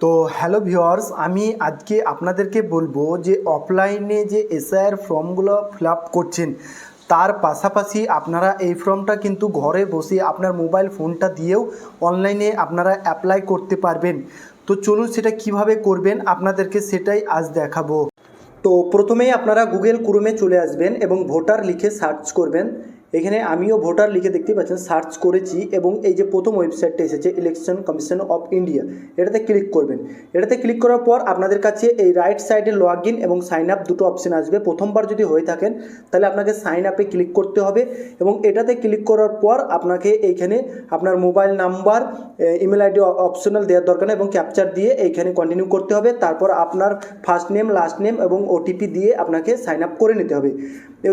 তো hello viewers আমি আজকে আপনাদেরকে বলব যে অফলাইনে যে এসআইআর ফর্মগুলো ফিল আপ করছেন, তার পাশাপাশি আপনারা এই ফর্মটা কিন্তু ঘরে বসে আপনার মোবাইল ফোনটা দিয়েও অনলাইনে আপনারা অ্যাপ্লাই করতে পারবেন। তো চলুন সেটা কীভাবে করবেন, আপনাদেরকে সেটাই আজ দেখাবো। তো প্রথমেই আপনারা গুগল ক্রোমে চলে আসবেন এবং ভোটার লিখে সার্চ করবেন। এখানে আমিও ভোটার লিখে দেখতে পাচ্ছেন, সার্চ করেছি এবং এই যে প্রথম ওয়েবসাইটটা এসেছে ইলেকশন কমিশন অফ ইন্ডিয়া এটাতে ক্লিক করবেন। এটাতে ক্লিক করার পর আপনাদের কাছে এই রাইট সাইডে লগ ইন এবং সাইন আপ দুটো অপশন আসবে। প্রথমবার যদি হয়ে থাকেন, তাহলে আপনাকে সাইন আপে ক্লিক করতে হবে এবং এটাতে ক্লিক করার পর আপনাকে এইখানে আপনার mobile number email ID optional দেওয়ার দরকার এবং ক্যাপচার দিয়ে এইখানে কন্টিনিউ করতে হবে। তারপর আপনার ফার্স্ট নেম লাস্ট নেম এবং ওটিপি দিয়ে আপনাকে সাইন আপ করে নিতে হবে।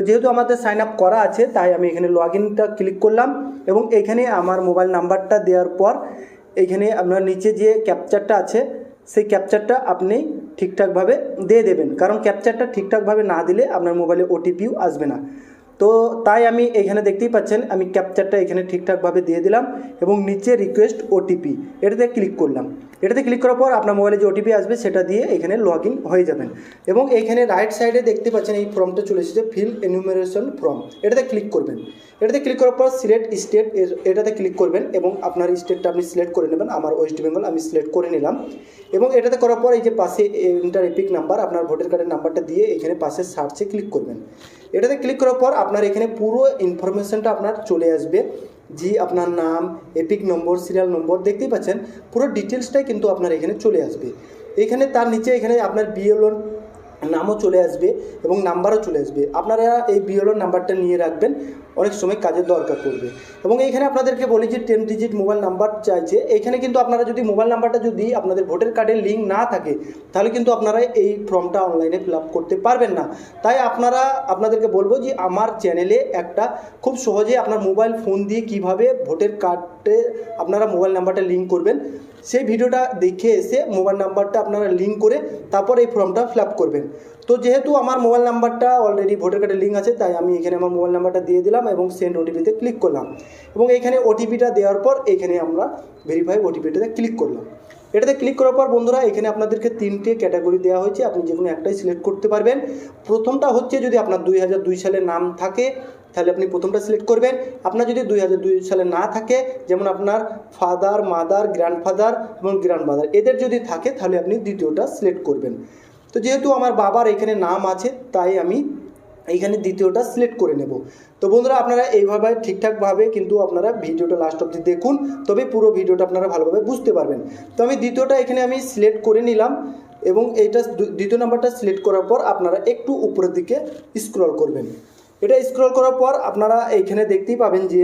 যেহেতু আমাদের সাইন আপ করা আছে, তাই আমি এখানে লগ ইনটা ক্লিক করলাম এবং এখানে আমার মোবাইল নাম্বারটা দেওয়ার পর এইখানে আপনার নিচে যে ক্যাপচারটা আছে, সেই ক্যাপচারটা আপনি ঠিকঠাকভাবে দিয়ে দেবেন। কারণ ক্যাপচারটা ঠিকঠাকভাবে না দিলে আপনার মোবাইলে ওটিপিও আসবে না। তো তাই আমি এখানে দেখতেই পাচ্ছেন, আমি ক্যাপচারটা এখানে ঠিকঠাকভাবে দিয়ে দিলাম এবং নিচে রিকোয়েস্ট ওটিপি এটাতে ক্লিক করলাম। এটাতে ক্লিক করার পর আপনার মোবাইলে যে ওটিপি আসবে, সেটা দিয়ে এখানে লগ হয়ে যাবেন। এবং এখানে রাইট সাইডে দেখতে পাচ্ছেন এই ফর্মটা চলে এসেছে ফিল এনুমেরেশন ফর্ম এটাতে ক্লিক করবেন। এটাতে ক্লিক করার পর সিলেক্ট স্টেট এটাতে ক্লিক করবেন এবং আপনার স্টেটটা আপনি সিলেক্ট করে নেবেন। আমার ওয়েস্ট বেঙ্গল আমি সিলেক্ট করে নিলাম। এবং এটাতে করার পর এই যে পাশে ইন্টার এপিক নাম্বার আপনার ভোটার কার্ডের নাম্বারটা দিয়ে এখানে পাশে সার্চে ক্লিক করবেন। এটাতে ক্লিক করার পর আপনার এখানে পুরো ইনফরমেশনটা আপনার চলে আসবে। জি, আপনার নাম, এপিক নম্বর, সিরিয়াল নম্বর দেখতেই পাচ্ছেন। পুরো ডিটেলসটাই কিন্তু আপনার এখানে চলে আসবে। এখানে তার নিচে এখানে আপনার বিএলওর নামও চলে আসবে এবং নাম্বারও চলে আসবে। আপনারা এই বিএলওর নাম্বারটা নিয়ে রাখবেন, অনেক সময় কাজের দরকার পড়বে। এবং এইখানে আপনাদেরকে বলি যে টেন ডিজিট মোবাইল নাম্বার চাইছে, এখানে কিন্তু আপনারা যদি মোবাইল নাম্বারটা যদি আপনাদের ভোটার কার্ডের লিঙ্ক না থাকে, তাহলে কিন্তু আপনারা এই ফর্মটা অনলাইনে ফিল করতে পারবেন না। তাই আপনারা, আপনাদেরকে বলব যে আমার চ্যানেলে একটা খুব সহজে আপনার মোবাইল ফোন দিয়ে কীভাবে ভোটের কার্ডে আপনারা মোবাইল নাম্বারটা লিঙ্ক করবেন সেই ভিডিওটা দেখে এসে মোবাইল নাম্বারটা আপনারা লিঙ্ক করে তারপর এই ফর্মটা ফিল করবেন। তো যেহেতু আমার মোবাইল নাম্বারটা অলরেডি ভোটার কার্ডে লিঙ্ক আছে, তাই আমি এখানে আমার মোবাইল নাম্বারটা দিয়ে দিলাম এবং সেন্ড ওটিপিতে ক্লিক করলাম। এবং এখানে ওটিপিটা দেওয়ার পর এখানে আমরা ভেরিফাই ওটিপিটাতে ক্লিক করলাম। এটাতে ক্লিক করার পর বন্ধুরা, এখানে আপনাদেরকে তিনটে ক্যাটাগরি দেওয়া হয়েছে। আপনি যে কোনো একটাই সিলেক্ট করতে পারবেন। প্রথমটা হচ্ছে যদি আপনার দুই হাজার দুই সালের নাম থাকে, তাহলে আপনি প্রথমটা সিলেক্ট করবেন। আপনার যদি দুই হাজার দুই সালে না থাকে, যেমন আপনার ফাদার মাদার গ্র্যান্ডফাদার এবং গ্র্যান্ডমাদার এদের যদি থাকে, তাহলে আপনি দ্বিতীয়টা সিলেক্ট করবেন। তো যেহেতু আমার বাবার এখানে নাম আছে, তাই আমি এইখানে দ্বিতীয়টা সিলেক্ট করে নেব। তো বন্ধুরা, আপনারা এইভাবে ঠিকঠাকভাবে কিন্তু আপনারা ভিডিওটা লাস্ট অবধি দেখুন, তবে পুরো ভিডিওটা আপনারা ভালোভাবে বুঝতে পারবেন। তো আমি দ্বিতীয়টা এখানে আমি সিলেক্ট করে নিলাম এবং এইটা দ্বিতীয় নাম্বারটা সিলেক্ট করার পর আপনারা একটু উপরের দিকে স্ক্রল করবেন। এটা স্ক্রল করার পর আপনারা এইখানে দেখতেই পাবেন যে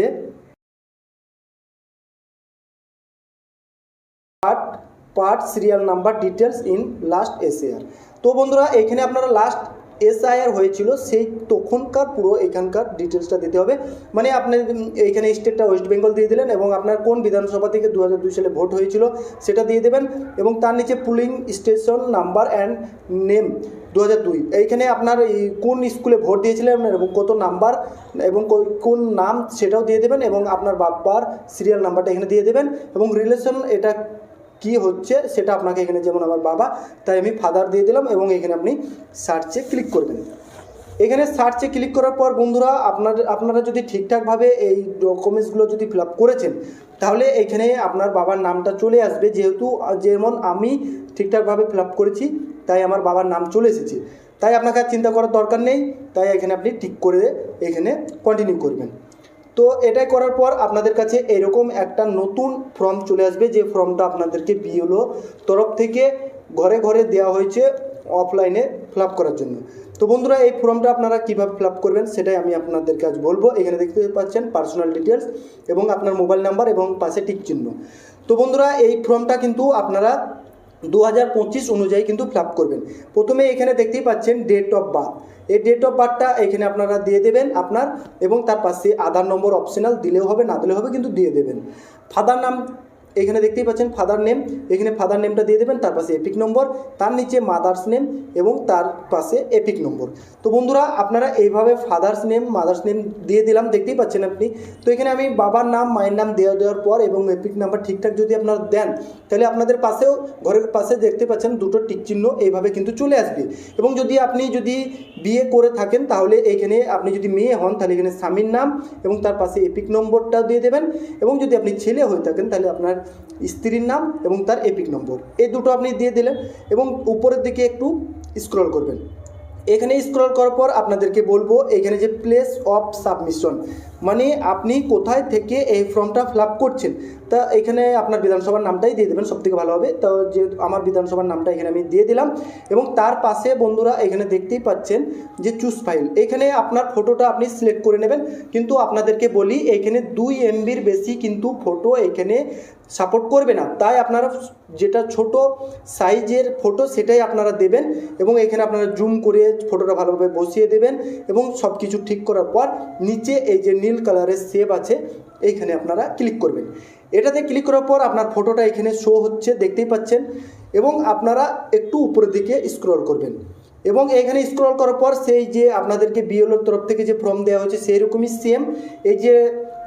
part part serial number details in last SAR তো বন্ধুরা এখানে আপনারা লাস্ট এসআইআর হয়েছিল, সেই তখনকার পুরো এখানকার ডিটেলসটা দিতে হবে। মানে আপনি এইখানে স্টেটটা ওয়েস্ট বেঙ্গল দিয়ে দিলেন এবং আপনার কোন বিধানসভা থেকে দু সালে ভোট হয়েছিল সেটা দিয়ে দেবেন এবং তার নিচে polling station number and name দু হাজার দুই। এইখানে আপনার কোন স্কুলে ভোট দিয়েছিলেন এবং কত নাম্বার এবং কোন নাম সেটাও দিয়ে দেবেন এবং আপনার বাপ্পার সিরিয়াল নাম্বারটা এখানে দিয়ে দেবেন এবং রিলেশন এটা কি হচ্ছে সেটা আপনাকে এখানে যেমন আমার বাবা, তাই আমি ফাদার দিয়ে দিলাম এবং এখানে আপনি সার্চে ক্লিক করবেন। এখানে সার্চে ক্লিক করার পর বন্ধুরা, আপনার, আপনারা যদি ঠিকঠাকভাবে এই ডকুমেন্টসগুলো যদি ফিল করেছেন, তাহলে এখানে আপনার বাবার নামটা চলে আসবে। যেহেতু যেমন আমি ঠিকঠাকভাবে ফিল করেছি, তাই আমার বাবার নাম চলে এসেছে। তাই আপনাকে চিন্তা করার দরকার নেই, তাই এখানে আপনি ঠিক করে এখানে কন্টিনিউ করবেন। তো এটাই করার পর আপনাদের কাছে এরকম একটা নতুন ফর্ম চলে আসবে, যে ফর্মটা আপনাদেরকে বিএলও তরফ থেকে ঘরে ঘরে দেওয়া হয়েছে অফলাইনে ফিল করার জন্য। তো বন্ধুরা, এই ফর্মটা আপনারা কীভাবে ফিল করবেন সেটাই আমি আপনাদেরকে আজ বলব। এখানে দেখতে পাচ্ছেন পার্সোনাল ডিটেলস এবং আপনার মোবাইল নাম্বার এবং পাশে টিক চিহ্ন। তো বন্ধুরা, এই ফর্মটা কিন্তু আপনারা দু হাজার পঁচিশ অনুযায়ী কিন্তু ফিল করবেন। প্রথমে এখানে দেখতেই পাচ্ছেন ডেট অফ বার্থ এই ডেট অফ বার্থটা এখানে আপনারা দিয়ে দেবেন আপনার এবং তার পাশে আধার নম্বর অপশনাল দিলেও হবে, না দিলেও হবে কিন্তু দিয়ে দেবেন। ফাদার নাম এখানে দেখতেই পাচ্ছেন ফাদার নেম এখানে ফাদার নেমটা দিয়ে দেবেন, তার পাশে এপিক নম্বর তার নিচে মাদার্স নেম এবং তার পাশে এপিক নম্বর তো বন্ধুরা, আপনারা এইভাবে ফাদার্স নেম মাদার্স নেম দিয়ে দিলাম, দেখতেই পাচ্ছেন আপনি। তো এখানে আমি বাবার নাম, মায়ের নাম দেওয়া দেওয়ার পর এবং এপিক নাম্বার ঠিকঠাক যদি আপনারা দেন, তাহলে আপনাদের পাশেও, ঘরের পাশে দেখতে পাচ্ছেন দুটো টিক চিহ্ন এইভাবে কিন্তু চলে আসবে। এবং যদি আপনি যদি বিয়ে করে থাকেন, তাহলে এখানে আপনি যদি মেয়ে হন, তাহলে এখানে স্বামীর নাম এবং তার পাশে এপিক নম্বরটা দিয়ে দেবেন। এবং যদি আপনি ছেলে হয়ে থাকেন, তাহলে আপনার স্ত্রীর নাম এবং তার এপিক নম্বর। এই দুটো আপনি দিয়ে দিলেন এবং উপরের দিকে একটু স্ক্রল করবেন। এখানে স্ক্রল করার পর আপনাদেরকে বলব এখানে যে প্লেস অফ সাবমিশন মানে আপনি কোথায় থেকে এই ফর্মটা ফিল করছেন? তা এখানে আপনার বিধানসভার নামটাই দিয়ে দেবেন, সবথেকে ভালো হবে। তো যে আমার বিধানসভার নামটা এখানে আমি দিয়ে দিলাম এবং তার পাশে বন্ধুরা এখানে দেখতেই পাচ্ছেন যে চুজ ফাইল এখানে আপনার ফটোটা আপনি সিলেক্ট করে নেবেন। কিন্তু আপনাদেরকে বলি, এখানে দুই এমবির বেশি কিন্তু ফটো এখানে সাপোর্ট করবে না। তাই আপনারা যেটা ছোট সাইজের ফটো সেটাই আপনারা দেবেন এবং এখানে আপনারা জুম করে ফটোটা ভালোভাবে বসিয়ে দেবেন এবং সব কিছু ঠিক করার পর নিচে এই যে নীল কালারের সেভ আছে, এইখানে আপনারা ক্লিক করবেন। এটাতে ক্লিক করার পর আপনার ফটোটা এখানে শো হচ্ছে, দেখতেই পাচ্ছেন, এবং আপনারা একটু উপরের দিকে স্ক্রল করবেন। এবং এখানে স্ক্রল করার পর সেই যে আপনাদেরকে বিএলওর তরফ থেকে যে ফর্ম দেওয়া হয়েছে সেই রকমই সেম এই যে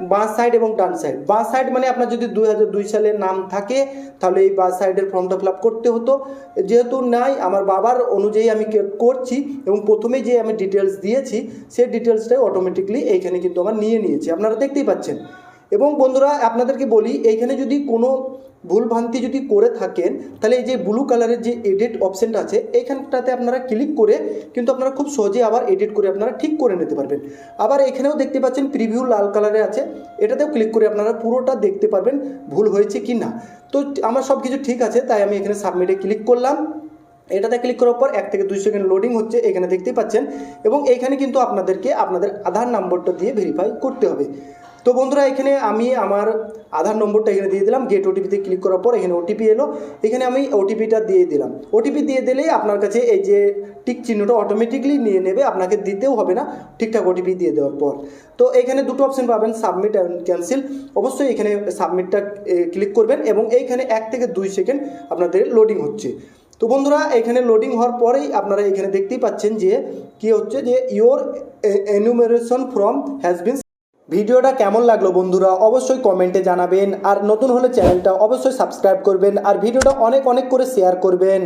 বাঁ সাইড এবং ডান সাইড বাঁ সাইড মানে আপনার যদি দুই হাজার দুই সালে নাম থাকে, তাহলে এই বাঁ সাইডের ফর্মটা ফিল করতে হতো। যেহেতু নাই, আমার বাবার অনুযায়ী আমি করছি এবং প্রথমে যে আমি ডিটেলস দিয়েছি, সেই ডিটেলসটাই অটোমেটিকলি এইখানে কিন্তু আমার নিয়ে নিয়েছি। আপনারা দেখতেই পাচ্ছেন। এবং বন্ধুরা, আপনাদেরকে বলি, এইখানে যদি কোনো ভুলভ্রান্তি যদি করে থাকেন, তাহলে এই যে ব্লু কালারের যে এডিট অপশানটা আছে, এইখানটাতে আপনারা ক্লিক করে কিন্তু আপনারা খুব সহজে আবার এডিট করে আপনারা ঠিক করে নিতে পারবেন। আবার এখানেও দেখতে পাচ্ছেন প্রিভিউ লাল কালারে আছে, এটাতেও ক্লিক করে আপনারা পুরোটা দেখতে পারবেন ভুল হয়েছে কি না তো আমার সব কিছু ঠিক আছে, তাই আমি এখানে সাবমিটে ক্লিক করলাম। এটাতে ক্লিক করার পর এক থেকে দুই সেকেন্ড লোডিং হচ্ছে, এখানে দেখতেই পাচ্ছেন। এবং এইখানে কিন্তু আপনাদেরকে আপনাদের আধার নম্বরটা দিয়ে ভেরিফাই করতে হবে। তো বন্ধুরা, এখানে আমি আমার আধার নম্বরটা এখানে দিয়ে দিলাম গেট ওটিপিতে ক্লিক করার পর এখানে ওটিপি এলো। এখানে আমি ওটিপিটা দিয়ে দিলাম। ওটিপি দিয়ে দিলেই আপনার কাছে এই যে টিক চিহ্নটা অটোমেটিকলি নিয়ে নেবে, আপনাকে দিতেও হবে না, ঠিকঠাক ওটিপি দিয়ে দেওয়ার পর। তো এখানে দুটো অপশন পাবেন সাবমিট অ্যান্ড ক্যান্সেল অবশ্যই এখানে সাবমিটটা ক্লিক করবেন এবং এইখানে এক থেকে দুই সেকেন্ড আপনাদের লোডিং হচ্ছে। তো বন্ধুরা, এখানে লোডিং হওয়ার পরেই আপনারা এখানে দেখতেই পাচ্ছেন যে, কি হচ্ছে যে your enumeration form has been ভিডিওটা কেমন লাগল বন্ধুরা অবশ্যই কমেন্টে জানাবেন আর নতুন হলে চ্যানেলটা অবশ্যই সাবস্ক্রাইব করবেন আর ভিডিওটা অনেক অনেক করে শেয়ার করবেন।